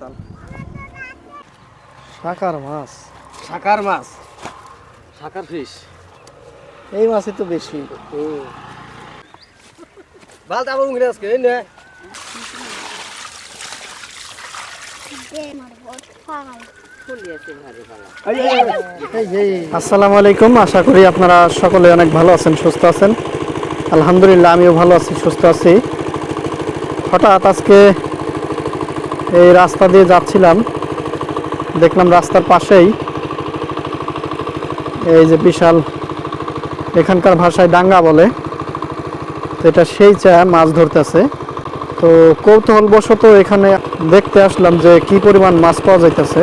চাল। শাকার মাছ। শাকার মাছ? শাকার ফিশ এই মাছই তো বেশি। ভালো উংরে আজকে এই নে। আসসালামু আলাইকুম আশা করি আপনারা সকলে অনেক ভালো আছেন সুস্থ আছেন। আলহামদুলিল্লাহ আমিও ভালো আছি সুস্থ আছি। হঠাৎ আজকে এই রাস্তা দিয়ে যাচ্ছিলাম। দেখলাম রাস্তার পাশেই এই যে বিশাল এখানকার ভাষায় ডাঙ্গা বলে। তো এটা সেই চা মাছ ধরতেছে। তো কৌতূহলবশত এখানে দেখতে আসলাম যে কি পরিমাণ মাছ পাওয়া যাইতেছে।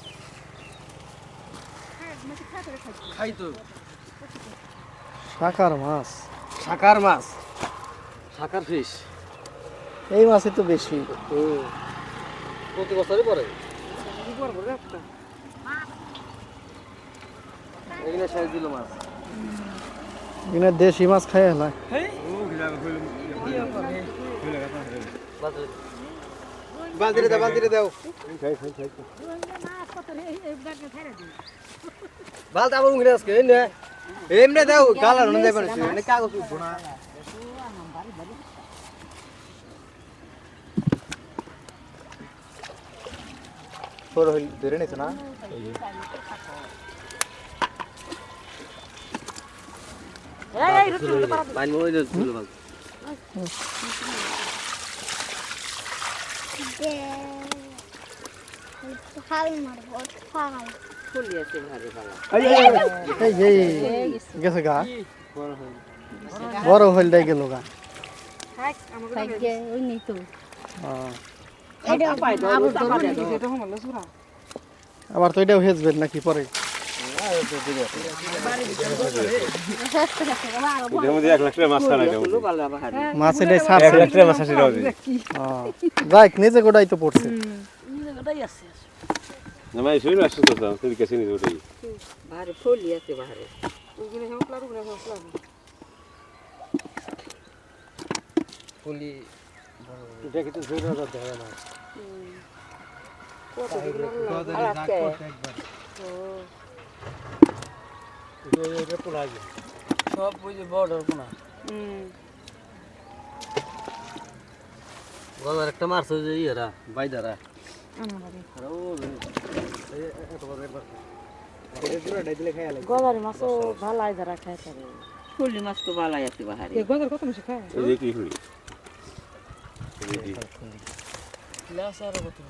খাই তো শাকার মাছ শাকার মাছ শাকার ফিশ এই মাছই তো বেশি প্রতি বছরই পরে এখানে শেষ দিল মাছ এখানে দেশি মাছ খাই হেলায় বালতিরে দাও বালতিরে দাও। ভালো যাব উংরে আজকে এই নে। এমনি দাও গালা রন যাবে না এনে কাগজ উঠবো না। ছোট হইল ধরে নিছ না? পানি বড় হইল দেয় গেল গা থাকে আবার তো এটাও হেজবেন নাকি পরে যাক নিজে গোটাই তো পড়ছে না শুনি আসছে তো তাও, তুই কাছে নিয়ে ওটাই বাহারে ফলি আছে বাহারে পুলি এটা কিন্তু জোরে ধরে না সব যে বড় কোনা। গলার একটা মারছ যে ইয়েরা বাইদারা। গলার মাছও ভালাই ধরা খাই থাকে ফলি মাছ তো ভালাই আছে বাহারে। এই যে কি হই এই যে এই দেনে রুটি দেন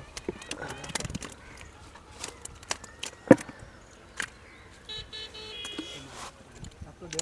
এ দেনে রুটি ওই ঝুরে ঝুরে ফলে ছাড়তে তো ঝুরা ঝুরা ঝুরা পারা তো দিব জ্বালাই এ কি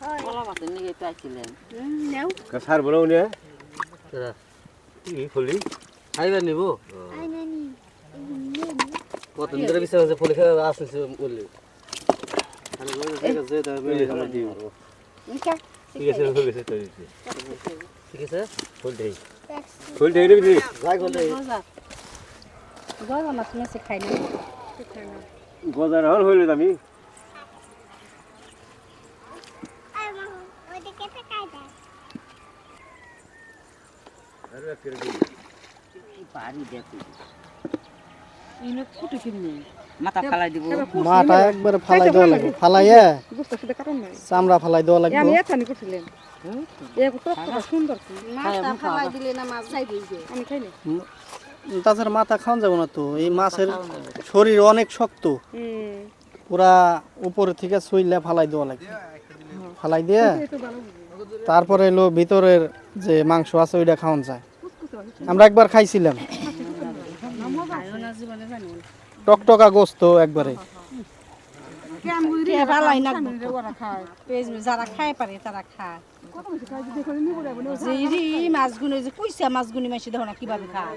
কলা মাছের নিয়ে তো আইছিলেন। সার বনাও নিয়ে কি ফলি? খাইবার নিব? আই নানি কত ধরে বিচার আছে ফুলি খেয়ে আসছে বললি ঠিক আছে হয়ে গেছে ঠিক আছে? ফুল দেই ফুল দেই বিদি যাই গলে গজা গজা। মাছ মেসে খাই না গজার হল হইল আমি আই মা ওইটা কেটে কাই দাও আরে একটা দিই পারি দেখি ইনো ফুটে কিনে তাছাড়া মাথা খাওয়া যাবে না তো এই মাছের শরীর অনেক শক্ত পুরা উপরে থেকে শুইলে ফালাই দেওয়া লাগে ফালাই দিয়ে তারপরে এলো ভিতরের যে মাংস আছে, ওইটা খাওয়ান যায়। আমরা একবার খাইছিলাম। টকটকা গোস্ত একবারে। যারা তারা খায়। যে মাছগুনি কীভাবে খায়।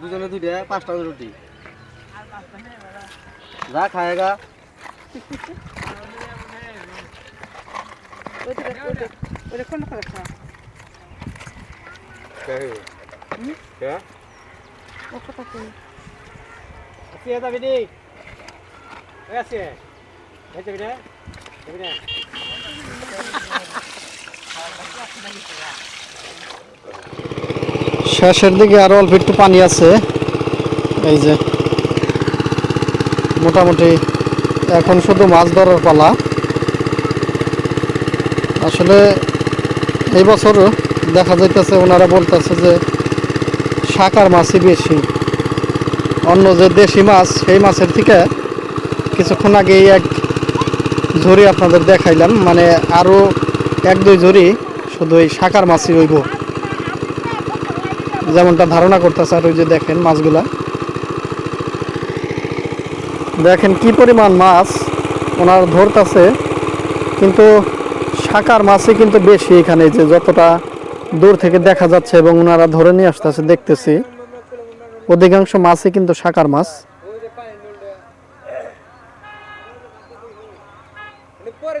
দুজনে দুইটা পাঁচটা রুটি। যা খায়গা কে আছে শেষের দিকে আরও অল্প একটু পানি আছে। এই যে, মোটামুটি এখন শুধু মাছ ধরার পালা। আসলে এই বছর দেখা যাইতেছে, ওনারা বলতেছে যে শাকার মাছই বেশি। অন্য যে দেশি মাছ, সেই মাছের থেকে কিছুক্ষণ আগেই এক ঝুড়ি আপনাদের দেখাইলাম। মানে আরও এক দুই ঝুড়ি শুধু এই শাকার মাছই হইব যেমনটা ধারণা করতেছে আর ওই যে দেখেন মাছগুলা। দেখেন কি পরিমাণ মাছ ওনার ধরতেছে, কিন্তু শাকার মাছই কিন্তু বেশি এখানে যে যতটা দূর থেকে দেখা যাচ্ছে এবং ওনারা ধরে নিয়ে আসতেছে দেখতেছি। অধিকাংশ মাছই কিন্তু শাকার মাছ। পরে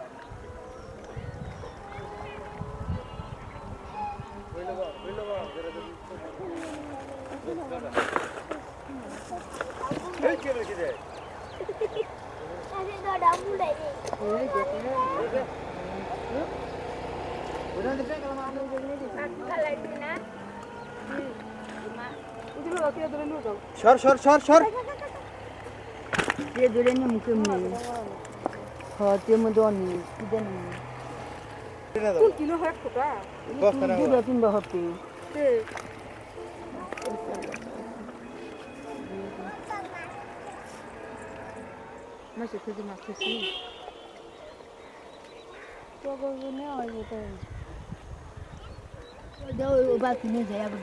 সর তে ধরে নে মুখে মুখে হ্যাঁ তে মধ্যে অনেক কি জানি বস্তা না দুটো তিনটা হতে মাসে থেকে মাছ খেয়েছি বাকি নিয়ে যায় আবার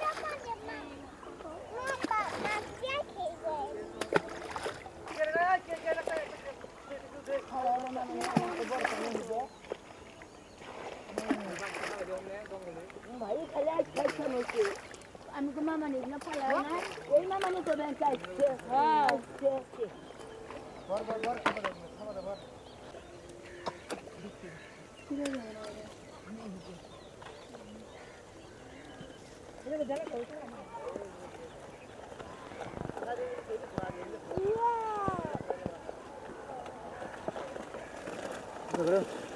মাছ da ben kaçtı. Ha. Kaçtı. Var var var kamerada. Kamerada var. Giremiyorum oraya. Şuraya da dalak olsun ama. Hadi. Ya. Hadi.